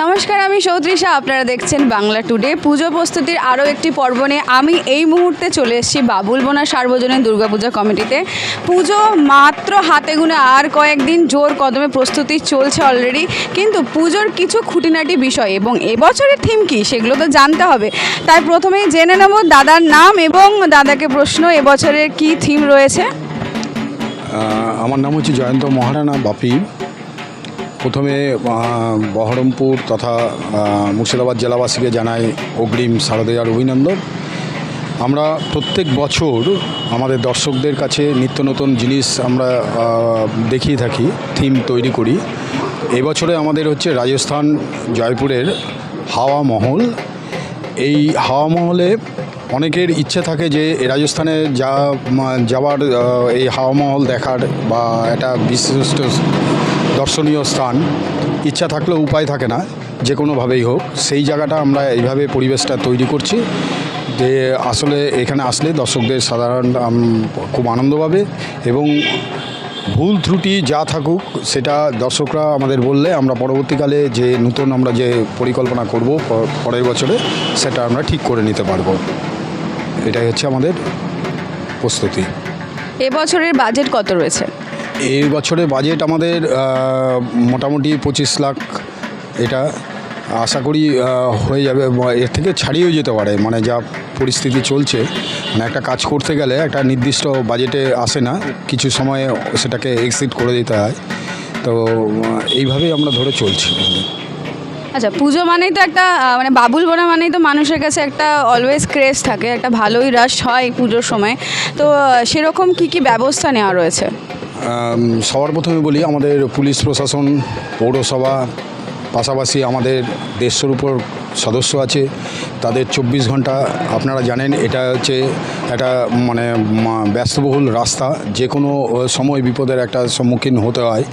নমস্কার, আমি সৌত্রিষা আপনারা দেখছেন বাংলা টুডে। পুজো প্রস্তুতির আরও একটি পর্ব নিয়ে আমি এই মুহূর্তে চলে এসেছি বাবুল বোনা সার্বজনীন দুর্গাপূজা কমিটিতে। পুজো মাত্র হাতে গুনে আর কয়েকদিন জোর কদমে প্রস্তুতি চলছে অলরেডি কিন্তু পুজোর কিছু খুঁটিনাটি বিষয় এবং এবছরের থিম কি সেগুলো তো জানতে হবে। তাই প্রথমেই জেনে নেব দাদার নাম এবং দাদাকে প্রশ্ন, এবছরের কি থিম রয়েছে? আমার নাম হচ্ছে জয়ন্ত মহারানা বাপি। প্রথমে বহরমপুর তথা মুর্শিদাবাদ জেলাবাসীকে জানাই অগ্রিম শারদীয়ার অভিনন্দন। আমরা প্রত্যেক বছর আমাদের দর্শকদের কাছে নিত্য নতুন জিনিস আমরা দেখিয়ে থাকি, থিম তৈরি করি। এবছরে আমাদের হচ্ছে রাজস্থান জয়পুরের হাওয়া মহল। এই হাওয়া মহলে অনেকের ইচ্ছে থাকে যে রাজস্থানে যা যাওয়ার এই হাওয়া মহল দেখার বা একটা বিশিষ্ট দর্শনীয় স্থান, ইচ্ছা থাকলেও উপায় থাকে না, যে কোনোভাবেই হোক। সেই জায়গাটা আমরা এইভাবে পরিবেশটা তৈরি করছি যে আসলে এখানে আসলে দর্শকদের সাধারণ খুব আনন্দ পাবে এবং ভুল ত্রুটি যা থাকুক, সেটা দর্শকরা আমাদের বললে আমরা পরবর্তীকালে যে নতুন আমরা যে পরিকল্পনা করব পরের বছরে, সেটা আমরা ঠিক করে নিতে পারব। এটাই হচ্ছে আমাদের প্রস্তুতি। এবছরের বাজেট কত রয়েছে? এই বছরে বাজেট আমাদের মোটামুটি পঁচিশ লাখ এটা। আশা করি হয়ে যাবে এর থেকে ছাড়িয়েও যেতে পারে। মানে যা পরিস্থিতি চলছে মানে একটা কাজ করতে গেলে একটা নির্দিষ্ট বাজেটে আসে না। কিছু সময়ে সেটাকে এক্সিট করে দিতে হয়। তো এইভাবেই আমরা ধরে চলছি। আচ্ছা পুজো মানেই তো একটা মানে বাবুল বোনা মানেই তো মানুষের কাছে একটা অলওয়েজ ক্রেজ থাকে, একটা ভালোই রাশ হয় পুজোর সময়। তো সেরকম কি কি ব্যবস্থা নেওয়া রয়েছে? সবার প্রথমে বলি, আমাদের পুলিশ প্রশাসন, পৌরসভা পাশাপাশি আমাদের দেড়শোর উপর সদস্য আছে। তাদের চব্বিশ ঘণ্টা আপনারা জানেন, এটা হচ্ছে একটা মানে ব্যস্তবহুল রাস্তা। যে কোনো সময় বিপদের একটা সম্মুখীন হতে হয়,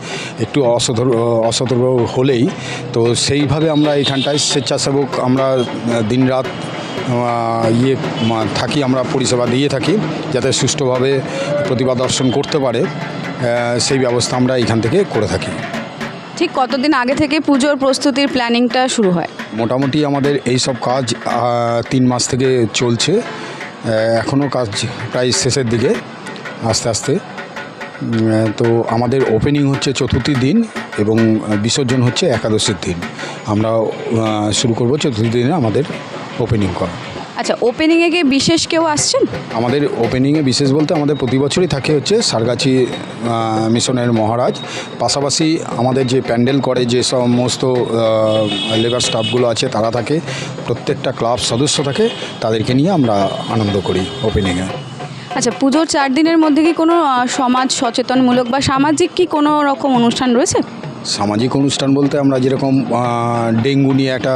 একটু অসতর্ক অসতর্ক হলেই। তো সেইভাবে আমরা এখানটায় স্বেচ্ছাসেবক আমরা দিনরাত ইয়ে থাকি, আমরা পরিষেবা দিয়ে থাকি, যাতে সুষ্ঠুভাবে প্রতিভা দর্শন করতে পারে। সেই ব্যবস্থা আমরা এখান থেকে করে থাকি। ঠিক কতদিন আগে থেকে পুজোর প্রস্তুতির প্ল্যানিংটা শুরু হয়? মোটামুটি আমাদের এই সব কাজ তিন মাস থেকে চলছে। এখনও কাজ প্রায় শেষের দিকে, আস্তে আস্তে। তো আমাদের ওপেনিং হচ্ছে চতুর্থী দিন এবং বিসর্জন হচ্ছে একাদশীর দিন। আমরা শুরু করব চতুর্থী দিনে আমাদের ওপেনিং করা। আচ্ছা ওপেনিংয়ে কি বিশেষ কেউ আসছেন? আমাদের ওপেনিংয়ে বিশেষ বলতে আমাদের প্রতি বছরই থাকে হচ্ছে সারগাছি মিশনের মহারাজ। পাশাপাশি আমাদের যে প্যান্ডেল করে যে সমস্ত লেবার স্টাফগুলো আছে তারা থাকে প্রত্যেকটা ক্লাব সদস্য থাকে তাদেরকে নিয়ে আমরা আনন্দ করি ওপেনিংয়ে আচ্ছা পুজোর চার দিনের মধ্যে কি কোনো সমাজ সচেতনমূলক বা সামাজিক কি কোনো রকম অনুষ্ঠান রয়েছে? সামাজিক অনুষ্ঠান বলতে আমরা যেরকম ডেঙ্গু নিয়ে একটা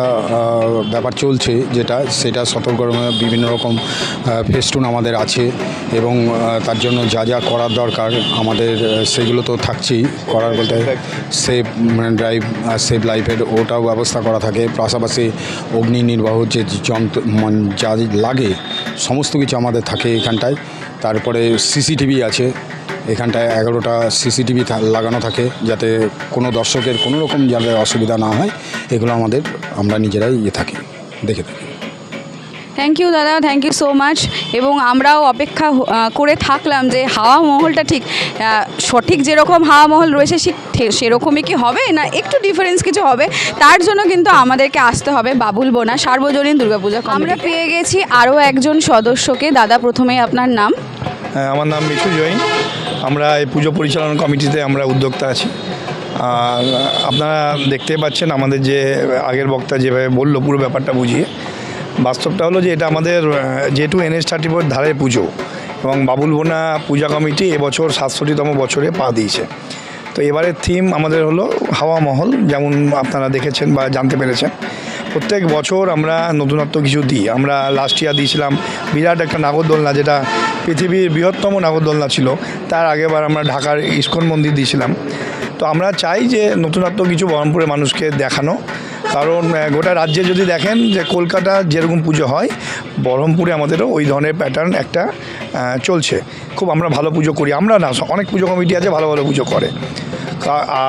ব্যাপার চলছে যেটা, সেটা সতর্করমে বিভিন্ন রকম ফেস্টুন আমাদের আছে এবং তার জন্য যা যা করার দরকার আমাদের সেগুলো তো থাকছেই। করার বলতে সেফ ড্রাইভ সেফ লাইফের ওটাও ব্যবস্থা করা থাকে। পাশাপাশি অগ্নি নির্বাহ যে যন্ত্র মানে যা লাগে, সমস্ত কিছু আমাদের থাকে এখানটায়। তারপরে সিসিটিভি আছে। এখানটায় এগারোটা সিসিটিভি লাগানো থাকে যাতে কোনো দর্শকের কোনো রকম যাতে অসুবিধা না হয় এগুলো আমাদের আমরা নিজেরাই ইয়ে থাকি দেখে থাকি। থ্যাংক ইউ দাদা থ্যাংক ইউ সো মাচ এবং আমরাও অপেক্ষা করে থাকলাম যে হাওয়া মহলটা ঠিক সঠিক যেরকম হাওয়া মহল রয়েছে সেরকমই কি হবে না একটু ডিফারেন্স কিছু হবে? তার জন্য কিন্তু আমাদেরকে আসতে হবে বাবুল বোনা সার্বজনীন দুর্গাপূজা আমরা পেয়ে গেছি আরও একজন সদস্যকে। দাদা প্রথমেই আপনার নাম? হ্যাঁ আমার নাম মিঠু জৈন। আমরা এই পুজো পরিচালনা কমিটিতে আমরা উদ্যোক্তা আছি। আর আপনারা দেখতে পাচ্ছেন আমাদের যে আগের বক্তা যেভাবে বলল পুরো ব্যাপারটা বুঝিয়ে। বাস্তবটা হলো যে এটা আমাদের যেহেতু এনএস থার্টি ফোর ধারে পুজো এবং বাবুল বোনা পূজা কমিটি এবছর সাতষট্টিতম বছরে পা দিয়েছে। তো এবারের থিম আমাদের হলো হাওয়া মহল, যেমন আপনারা দেখেছেন বা জানতে পেরেছেন। প্রত্যেক বছর আমরা নতুনত্ব কিছু দিই। আমরা লাস্ট ইয়ার দিয়েছিলাম বিরাট একটা নাগরদোলনা যেটা পৃথিবীর বৃহত্তম নাগরদোলনা ছিল। তার আগেবার আমরা ঢাকার ইস্কন মন্দির দিয়েছিলাম। তো আমরা চাই যে নতুনত্ব কিছু বহরমপুরের মানুষকে দেখানো। কারণ গোটা রাজ্যে যদি দেখেন যে কলকাতা যেরকম পুজো হয়, বহরমপুরে আমাদেরও ওই ধরনের প্যাটার্ন একটা চলছে। খুব আমরা ভালো পুজো করি। আমরা না, অনেক পুজো কমিটি আছে, ভালো ভালো পুজো করে।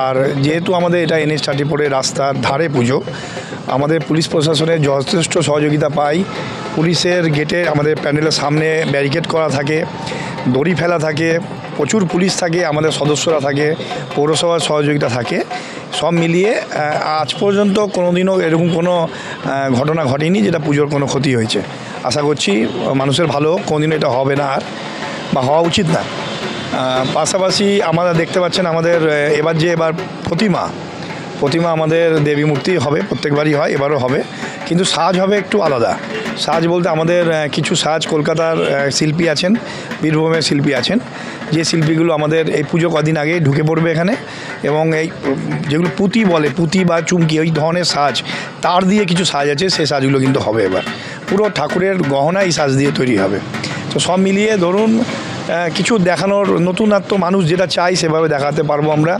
আর যেহেতু আমাদের এটা এনএস থার্টি ফোরের রাস্তার ধারে পুজো, আমাদের পুলিশ প্রশাসনের যথেষ্ট সহযোগিতা পাই। পুলিশের গেটে আমাদের প্যান্ডেলের সামনে ব্যারিকেড করা থাকে, দড়ি ফেলা থাকে, প্রচুর পুলিশ থাকে, আমাদের সদস্যরা থাকে, পৌরসভার সহযোগিতা থাকে। সব মিলিয়ে আজ পর্যন্ত কোনোদিনও এরকম কোনো ঘটনা ঘটেনি যেটা পুজোর কোনো ক্ষতি হয়েছে। আশা করছি মানুষের ভালো, কোনোদিনও এটা হবে না আর, বা হওয়া উচিত না। পাশাপাশি আমরা দেখতে পাচ্ছেন আমাদের এবার যে এবার প্রতিমা প্রতিমা আমাদের দেবী মূর্তি হবে, প্রত্যেকবারই হয়, এবারও হবে, কিন্তু সাজ হবে একটু আলাদা। সাজ বলতে আমাদের কিছু সাজ কলকাতার শিল্পী আছেন, বীরভূমের শিল্পী আছেন, যে শিল্পীগুলো আমাদের এই পুজো কদিন আগে ঢুকে পড়বে এখানে, এবং এই যেগুলো পুঁতি বলে, পুঁতি বা চুমকি, ওই ধরনের সাজ, তার দিয়ে কিছু সাজ আছে, সেই সাজগুলো কিন্তু হবে এবার। পুরো ঠাকুরের গহনা এই সাজ দিয়ে তৈরি হবে। তো সব মিলিয়ে ধরুন কিছু দেখানোর নতুনত্ব মানুষ যেটা চাই সেভাবে দেখাতে পারব আমরা।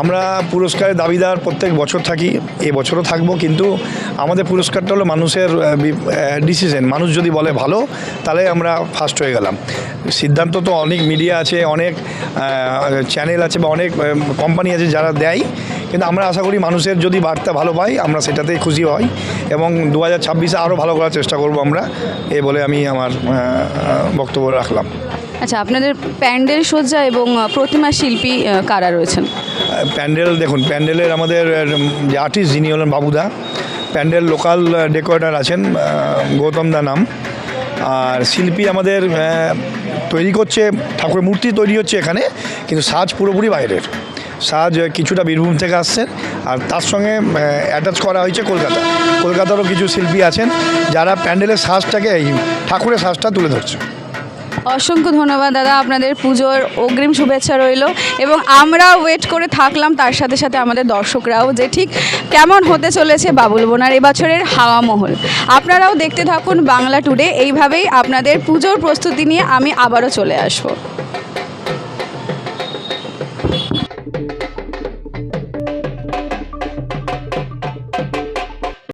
আমরা পুরস্কারের দাবিদার প্রত্যেক বছর থাকি, এ বছরও থাকব, কিন্তু আমাদের পুরস্কারটা হলো মানুষের ডিসিশন মানুষ যদি বলে ভালো, তাহলে আমরা ফার্স্ট হয়ে গেলাম। সিদ্ধান্ত তো অনেক মিডিয়া আছে, অনেক চ্যানেল আছে বা অনেক কোম্পানি আছে যারা দেয়, কিন্তু আমরা আশা করি মানুষের যদি বার্তা ভালো পাই, আমরা সেটাতেই খুশি হই এবং দু হাজার ছাব্বিশে আরও ভালো করার চেষ্টা করব আমরা, এ বলে আমি আমার বক্তব্য রাখলাম। আচ্ছা আপনাদের প্যান্ডেল সজ্জা এবং প্রতিমা শিল্পী কারা রয়েছেন? প্যান্ডেল, দেখুন, প্যান্ডেলের আমাদের যে আর্টিস্ট যিনি হলেন বাবুদা, প্যান্ডেল লোকাল ডেকোরেটার আছেন গৌতম দা নাম। আর শিল্পী আমাদের তৈরি করছে, ঠাকুরের মূর্তি তৈরি হচ্ছে এখানে, কিন্তু সাজ পুরোপুরি বাইরের। সাজ কিছুটা বীরভূম থেকে আসছেন আর তার সঙ্গে অ্যাটাচ করা হয়েছে কলকাতা। কলকাতারও কিছু শিল্পী আছেন, যারা প্যান্ডেলের সাজটাকে, এই ঠাকুরের সাজটা তুলে ধরছে। অসংখ্য ধন্যবাদ, দাদা। আপনাদের পুজোর অগ্রিম শুভেচ্ছা রইল এবং আমরা ওয়েট করে থাকলাম তার সাথে সাথে আমাদের দর্শকরাও যে ঠিক কেমন হতে চলেছে বাবুল বোনার এবছরের হাওয়া মহল। আপনারাও দেখতে থাকুন বাংলা টুডে এইভাবেই আপনাদের পুজোর প্রস্তুতি নিয়ে আমি আবারও চলে আসব।